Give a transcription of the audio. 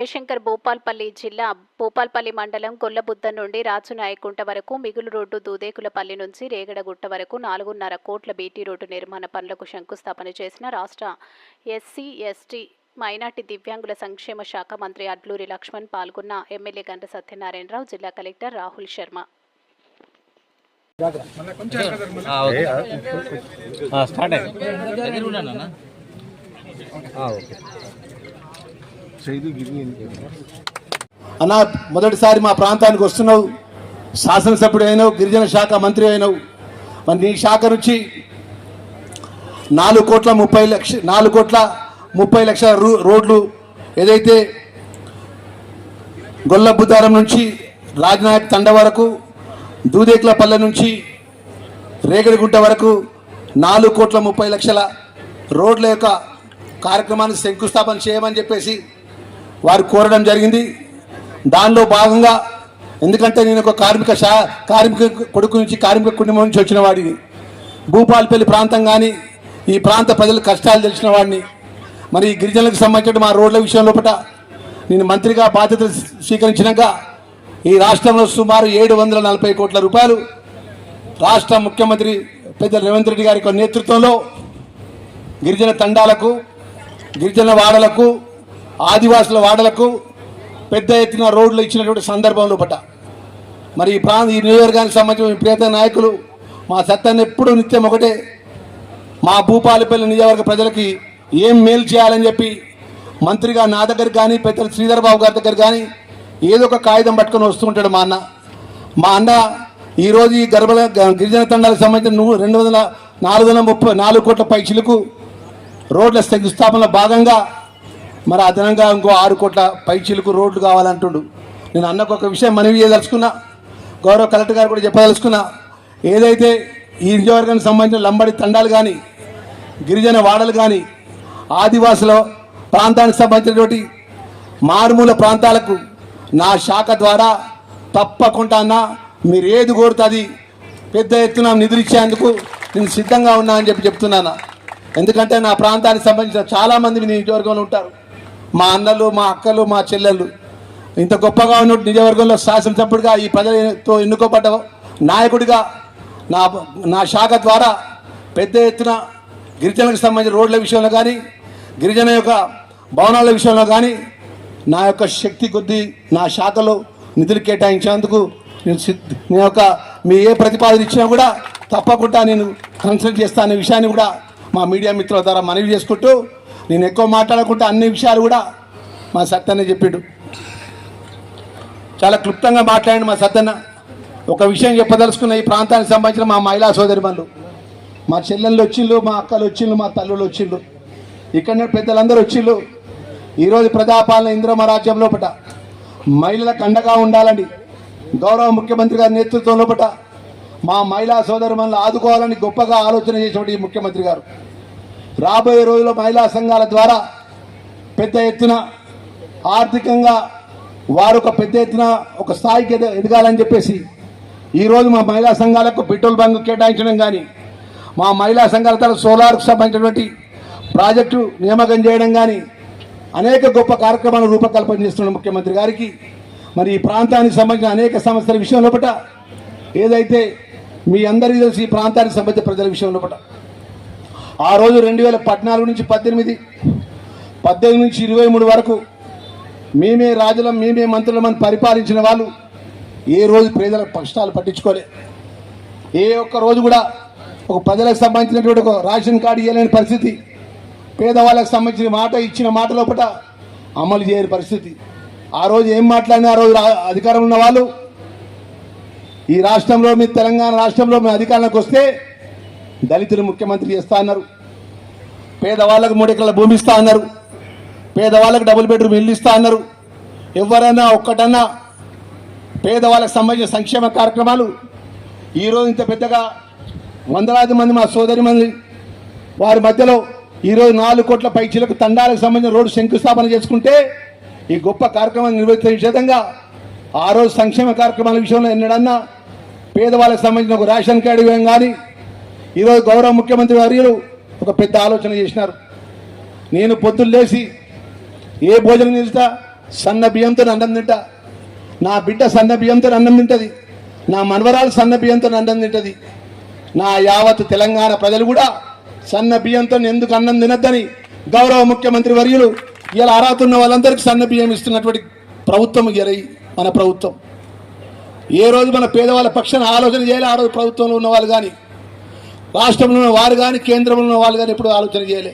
జయశంకర్ భూపాల్పల్లి జిల్లా భూపాల్పల్లి మండలం గొల్లబుద్ద నుండి రాచునాయకుంట వరకు మిగులు రోడ్డు దూదేకులపల్లి నుంచి రేగడగుట్ట వరకు నాలుగున్నర కోట్ల బీటీ రోడ్డు నిర్మాణ పనులకు శంకుస్థాపన చేసిన రాష్ట్ర ఎస్సీ ఎస్టీ మైనార్టీ దివ్యాంగుల సంక్షేమ శాఖ మంత్రి అడ్లూరి లక్ష్మణ్ పాల్గొన్న ఎమ్మెల్యే గంట సత్యనారాయణరావు జిల్లా కలెక్టర్ రాహుల్ శర్మ. ఓకే. ఆ, స్టార్ట్ అయ్యింది దగ్గర ఉన్నాను అన్నా మొదటిసారి మా ప్రాంతానికి వస్తున్నావు. శాసనసభ్యుడు అయినావు గిరిజన శాఖ మంత్రి అయినావు. మరి నీ శాఖ నుంచి నాలుగు కోట్ల ముప్పై లక్ష నాలుగు కోట్ల ముప్పై లక్షల రూ- రోడ్లు ఏదైతే గొల్లబుద్దారం నుంచి రాజనాయక్ తండ వరకు దూదేకులపల్లె నుంచి రేగడిగుంట వరకు నాలుగు కోట్ల ముప్పై లక్షల రోడ్ల యొక్క కార్యక్రమాన్ని శంకుస్థాపన చేయమని చెప్పేసి వారు కోరడం జరిగింది. దానిలో భాగంగా ఎందుకంటే నేను ఒక కార్మిక శా కార్మిక కొడుకు నుంచి కార్మిక కుటుంబం నుంచి వచ్చిన వాడిని. భూపాలపల్లి ప్రాంతం కానీ ఈ ప్రాంత ప్రజల కష్టాలు తెలిసిన వాడిని. మరి ఈ గిరిజనులకు సంబంధించిన మా రోడ్ల విషయం లోపల నేను మంత్రిగా బాధ్యత స్వీకరించినాక ఈ రాష్ట్రంలో సుమారు ఏడు వందల నలభై కోట్ల రూపాయలు రాష్ట్ర ముఖ్యమంత్రి పెద్ద రేవంత్ రెడ్డి గారి యొక్క నేతృత్వంలో గిరిజన తండాలకు గిరిజన వాడలకు ఆదివాసుల వాడలకు పెద్ద ఎత్తున రోడ్లు ఇచ్చినటువంటి సందర్భంలో పట మరి ఈ ప్రాంత ఈ నియోజకవర్గానికి సంబంధించిన ప్రియత నాయకులు మా సత్తాన్ని ఎప్పుడూ నిత్యం ఒకటే. మా భూపాలపల్లి నియోజకవర్గ ప్రజలకి ఏం మేలు చేయాలని చెప్పి మంత్రిగా నా దగ్గర కానీ పెద్దలు శ్రీధర్ బాబు గారి దగ్గర కానీ ఏదో ఒక కాగితం పట్టుకొని వస్తుంటాడు మా అన్న. మా అన్న ఈరోజు ఈ గర్భ గిరిజన తండాలకు సంబంధించిన నువ్వు రెండు వందల నాలుగు వందల ముప్పై నాలుగు కోట్ల పై చిలుకు రోడ్ల శంకుస్థాపనలో భాగంగా మరి అదనంగా ఇంకో ఆరు కోట్ల పై చిలుకు రోడ్లు కావాలంటుండు. నేను అన్నకు ఒక విషయం మనవి చేయదలుచుకున్నా గౌరవ కలెక్టర్ గారు కూడా చెప్పదలుచుకున్నా. ఏదైతే ఈ నియోజకవర్గానికి సంబంధించిన లంబడి తండాలు కానీ గిరిజన వాడలు కానీ ఆదివాసుల ప్రాంతానికి సంబంధించినటువంటి మారుమూల ప్రాంతాలకు నా శాఖ ద్వారా తప్పకుండా అన్న మీరు ఏది కోరుతుంది పెద్ద ఎత్తున నిధులు ఇచ్చేందుకు నేను సిద్ధంగా ఉన్నా అని చెప్పి చెప్తున్నాను. ఎందుకంటే నా ప్రాంతానికి సంబంధించిన చాలామంది మీ నియోజకవర్గంలో ఉంటారు. మా అన్నలు మా అక్కలు మా చెల్లెళ్ళు. ఇంత గొప్పగా ఉన్న నిజవర్గంలో శాసనసభ్యుడిగా ఈ ప్రజలతో ఎన్నుకోబడ్డ నాయకుడిగా నా నా శాఖ ద్వారా పెద్ద ఎత్తున గిరిజనులకు సంబంధించిన రోడ్ల విషయంలో కానీ గిరిజన యొక్క భవనాల విషయంలో కానీ నా యొక్క శక్తి కొద్దీ నా శాఖలో నిధులు కేటాయించేందుకు నేను నేను యొక్క మీ ఏ ప్రతిపాదన ఇచ్చినా కూడా తప్పకుండా నేను కన్సల్ట్ చేస్తానే విషయాన్ని కూడా మా మీడియా మిత్రుల ద్వారా మనవి చేసుకుంటూ నేను ఎక్కువ మాట్లాడకుండా అన్ని విషయాలు కూడా మా సత్యన్న చెప్పిండు. చాలా క్లుప్తంగా మాట్లాడిన మా సత్యన్న ఒక విషయం చెప్పదలుచుకున్న ఈ ప్రాంతానికి సంబంధించిన మా మహిళా సోదరిమణులు మా చెల్లెళ్ళు వచ్చిళ్ళు మా అక్కలు వచ్చిళ్ళు మా తల్లులు వచ్చిళ్ళు ఇక్కడ పెద్దలందరూ వచ్చిళ్ళు ఈరోజు ప్రజాపాలన ఇంద్రమ రాజ్యం లోపట మహిళలకు అండగా ఉండాలని గౌరవ ముఖ్యమంత్రి గారి నేతృత్వం లోపట మా మహిళా సోదరుమణులు ఆదుకోవాలని గొప్పగా ఆలోచన చేసినటువంటి ముఖ్యమంత్రి గారు. రాబోయే రోజుల్లో మహిళా సంఘాల ద్వారా పెద్ద ఎత్తున ఆర్థికంగా వారు ఒక పెద్ద ఎత్తున ఒక స్థాయికి ఎదగాలని చెప్పేసి ఈరోజు మా మహిళా సంఘాలకు పెట్రోల్ బంక్ కేటాయించడం కానీ మా మహిళా సంఘాల తరఫు సోలార్కు సంబంధించినటువంటి ప్రాజెక్టు నియామకం చేయడం కానీ అనేక గొప్ప కార్యక్రమాలను రూపకల్పన చేస్తున్న ముఖ్యమంత్రి గారికి మరి ఈ ప్రాంతానికి సంబంధించిన అనేక సమస్యల విషయం లోపల ఏదైతే మీ అందరికీ తెలిసి ఈ ప్రాంతానికి సంబంధించిన ప్రజల విషయం లోపల ఆ రోజు రెండు వేల పద్నాలుగు నుంచి పద్దెనిమిది పద్దెనిమిది నుంచి ఇరవై మూడు వరకు మేమే రాజులం మేమే మంత్రులమని పరిపాలించిన వాళ్ళు ఏ రోజు ప్రజల కష్టాలు పట్టించుకోలే. ఏ ఒక్క రోజు కూడా ఒక ప్రజలకు సంబంధించినటువంటి ఒక రేషన్ కార్డు ఇవ్వలేని పరిస్థితి. పేదవాళ్ళకి సంబంధించిన మాట ఇచ్చిన మాట లోపల అమలు చేయని పరిస్థితి. ఆ రోజు ఏం మాట్లాడినా ఆ రోజు అధికారం ఉన్న వాళ్ళు ఈ రాష్ట్రంలో మీ తెలంగాణ రాష్ట్రంలో మీ అధికారంలోకి వస్తే దళితులు ముఖ్యమంత్రి చేస్తా అన్నారు. పేదవాళ్ళకు మూడు ఎకరాల భూమి ఇస్తా అన్నారు. పేదవాళ్ళకు డబుల్ బెడ్రూమ్ ఇల్లు ఇస్తా అన్నారు. ఎవరైనా ఒక్కటన్నా పేదవాళ్ళకు సంబంధించిన సంక్షేమ కార్యక్రమాలు ఈరోజు ఇంత పెద్దగా వందలాది మంది మా సోదరి మంది వారి మధ్యలో ఈరోజు నాలుగు కోట్ల పైచీలకు తండాలకు సంబంధించిన రోడ్డు శంకుస్థాపన చేసుకుంటే ఈ గొప్ప కార్యక్రమాన్ని నిర్వహించే విధంగా ఆ రోజు సంక్షేమ కార్యక్రమాల విషయంలో ఎన్నడన్నా పేదవాళ్ళకి సంబంధించిన ఒక రేషన్ కార్డు ఇవ్వడం కానీ ఈరోజు గౌరవ ముఖ్యమంత్రి వర్యులు ఒక పెద్ద ఆలోచన చేసినారు. నేను పొద్దున్న లేచి ఏ భోజనం తింటా సన్న బియ్యంతో అన్నం తింటా. నా బిడ్డ సన్న బియ్యంతో అన్నం తింటది. నా మనవరాలు సన్న బియ్యంతో అన్నం తింటది. నా యావత్ తెలంగాణ ప్రజలు కూడా సన్న బియ్యంతో ఎందుకు అన్నం తినద్దని గౌరవ ముఖ్యమంత్రి వర్యులు ఇలా అర్హత వాళ్ళందరికీ సన్న బియ్యం ఇస్తున్నటువంటి ప్రభుత్వం ఎరై మన ప్రభుత్వం. ఏ రోజు మన పేదవాళ్ళ పక్షాన ఆలోచన చేయాలి ఆ రోజు ప్రభుత్వంలో ఉన్నవాళ్ళు కానీ రాష్ట్రంలో వారు కానీ కేంద్రంలో ఉన్న వాళ్ళు కానీ ఎప్పుడు ఆలోచన చేయలే.